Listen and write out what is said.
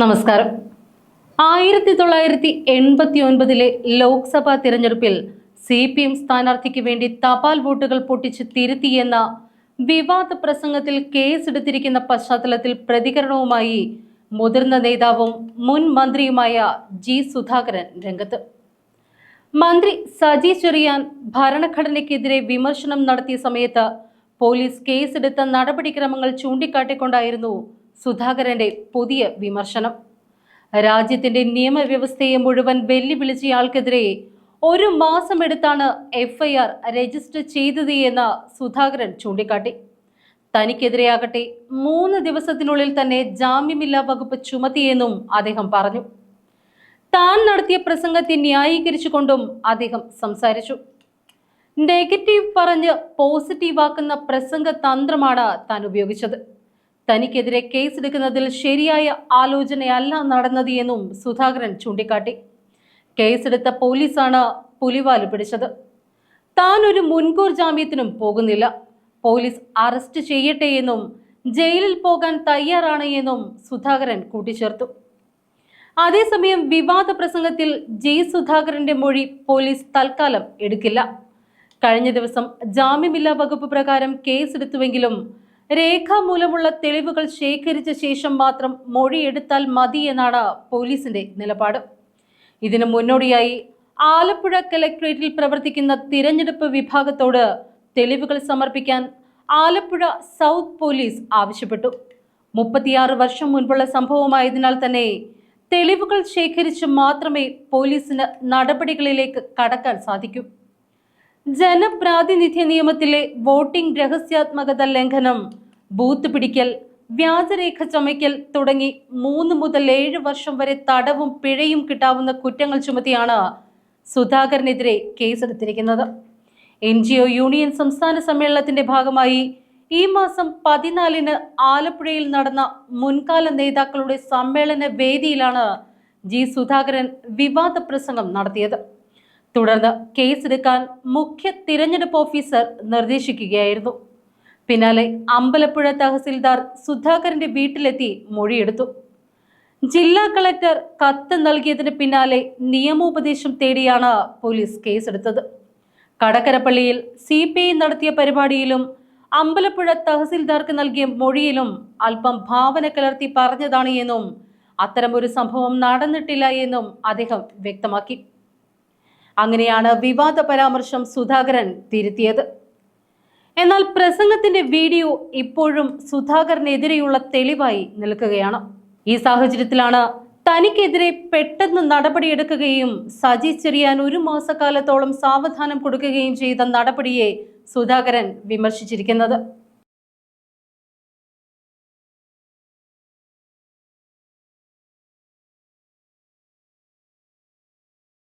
നമസ്കാരം. ആയിരത്തി തൊള്ളായിരത്തി എൺപത്തി ഒൻപതിലെ ലോക്സഭാ തിരഞ്ഞെടുപ്പിൽ സി പി എം സ്ഥാനാർത്ഥിക്ക് വേണ്ടി തപാൽ വോട്ടുകൾ പൊട്ടിച്ച് തിരുത്തിയെന്ന വിവാദ പ്രസംഗത്തിൽ കേസെടുത്തിരിക്കുന്ന പശ്ചാത്തലത്തിൽ പ്രതികരണവുമായി മുതിർന്ന നേതാവും മുൻ മന്ത്രിയുമായ ജി സുധാകരൻ രംഗത്ത്. മന്ത്രി സജി ചെറിയാൻ ഭരണഘടനയ്ക്കെതിരെ വിമർശനം നടത്തിയ സമയത്ത് പോലീസ് കേസെടുത്ത നടപടിക്രമങ്ങൾ ചൂണ്ടിക്കാട്ടിക്കൊണ്ടായിരുന്നു സുധാകരന്റെ പുതിയ വിമർശനം. രാജ്യത്തിന്റെ നിയമവ്യവസ്ഥയെ മുഴുവൻ വെല്ലുവിളിച്ചയാൾക്കെതിരെ ഒരു മാസം എടുത്താണ് എഫ്ഐആർ രജിസ്റ്റർ ചെയ്തത് എന്ന് സുധാകരൻ ചൂണ്ടിക്കാട്ടി. തനിക്കെതിരെയാകട്ടെ മൂന്ന് ദിവസത്തിനുള്ളിൽ തന്നെ ജാമ്യമില്ലാ വകുപ്പ് ചുമത്തിയെന്നും അദ്ദേഹം പറഞ്ഞു. താൻ നടത്തിയ പ്രസംഗത്തെ ന്യായീകരിച്ചുകൊണ്ടും അദ്ദേഹം സംസാരിച്ചു. നെഗറ്റീവ് പറഞ്ഞ് പോസിറ്റീവാക്കുന്ന പ്രസംഗ തന്ത്രമാണ് താൻ ഉപയോഗിച്ചത്. തനിക്കെതിരെ കേസെടുക്കുന്നതിൽ ശരിയായ ആലോചനയല്ല നടന്നത് എന്നും സുധാകരൻ ചൂണ്ടിക്കാട്ടി. കേസെടുത്ത പോലീസാണ് പുലിവാൽ പിടിച്ചത്. താൻ ഒരു മുൻകൂർ ജാമ്യത്തിനും പോകുന്നില്ല. പോലീസ് അറസ്റ്റ് ചെയ്യട്ടെ എന്നും ജയിലിൽ പോകാൻ തയ്യാറാണ് എന്നും സുധാകരൻ കൂട്ടിച്ചേർത്തു. അതേസമയം വിവാദ പ്രസംഗത്തിൽ ജി സുധാകരന്റെ മൊഴി പോലീസ് തൽക്കാലം എടുക്കില്ല. കഴിഞ്ഞ ദിവസം ജാമ്യമില്ലാ വകുപ്പ് പ്രകാരം കേസെടുത്തുവെങ്കിലും രേഖാമൂലമുള്ള തെളിവുകൾ ശേഖരിച്ച ശേഷം മാത്രം മൊഴിയെടുത്താൽ മതി എന്നാണ് പോലീസിന്റെ നിലപാട്. ഇതിനു മുന്നോടിയായി ആലപ്പുഴ കലക്ടറേറ്റിൽ പ്രവർത്തിക്കുന്ന തിരഞ്ഞെടുപ്പ് വിഭാഗത്തോട് തെളിവുകൾ സമർപ്പിക്കാൻ ആലപ്പുഴ സൗത്ത് പോലീസ് ആവശ്യപ്പെട്ടു. മുപ്പത്തിയാറ് വർഷം മുൻപുള്ള സംഭവമായതിനാൽ തന്നെ തെളിവുകൾ ശേഖരിച്ച് മാത്രമേ പോലീസിന് നടപടികളിലേക്ക് കടക്കാൻ സാധിക്കൂ. ജനപ്രാതിനിധ്യ നിയമത്തിലെ വോട്ടിംഗ് രഹസ്യാത്മകത ലംഘനം ബൂത്ത് പിടിക്കൽ വ്യാജരേഖ ചമയ്ക്കൽ തുടങ്ങി മൂന്ന് മുതൽ ഏഴ് വർഷം വരെ തടവും പിഴയും കിട്ടാവുന്ന കുറ്റങ്ങൾ ചുമത്തിയാണ് സുധാകരനെതിരെ കേസെടുത്തിരിക്കുന്നത്. എൻ ജി ഒ യൂണിയൻ സംസ്ഥാന സമ്മേളനത്തിന്റെ ഭാഗമായി ഈ മാസം പതിനാലിന് ആലപ്പുഴയിൽ നടന്ന മുൻകാല നേതാക്കളുടെ സമ്മേളന വേദിയിലാണ് ജി സുധാകരൻ വിവാദ പ്രസംഗം നടത്തിയത്. തുടർന്ന് കേസെടുക്കാൻ മുഖ്യ തിരഞ്ഞെടുപ്പ് ഓഫീസർ നിർദ്ദേശിക്കുകയായിരുന്നു. പിന്നാലെ അമ്പലപ്പുഴ തഹസിൽദാർ സുധാകരന്റെ വീട്ടിലെത്തി മൊഴിയെടുത്തു. ജില്ലാ കളക്ടർ കത്ത് നൽകിയതിന് പിന്നാലെ നിയമോപദേശം തേടിയാണ് പോലീസ് കേസെടുത്തത്. കടക്കരപ്പള്ളിയിൽ സി പി ഐ നടത്തിയ പരിപാടിയിലും അമ്പലപ്പുഴ തഹസിൽദാർക്ക് നൽകിയ മൊഴിയിലും അല്പം ഭാവന കലർത്തി പറഞ്ഞതാണ് എന്നും അത്തരമൊരു സംഭവം നടന്നിട്ടില്ല എന്നും അദ്ദേഹം വ്യക്തമാക്കി. അങ്ങനെയാണ് വിവാദ പരാമർശം സുധാകരൻ തിരുത്തിയത്. എന്നാൽ പ്രസംഗത്തിന്റെ വീഡിയോ ഇപ്പോഴും സുധാകരനെതിരെയുള്ള തെളിവായി നിൽക്കുകയാണ്. ഈ സാഹചര്യത്തിലാണ് തനിക്കെതിരെ പെട്ടെന്ന് നടപടിയെടുക്കുകയും സജി ചെറിയാൻ ഒരു മാസക്കാലത്തോളം സാവധാനം കൊടുക്കുകയും ചെയ്ത നടപടിയെ സുധാകരൻ വിമർശിച്ചിരിക്കുന്നത്.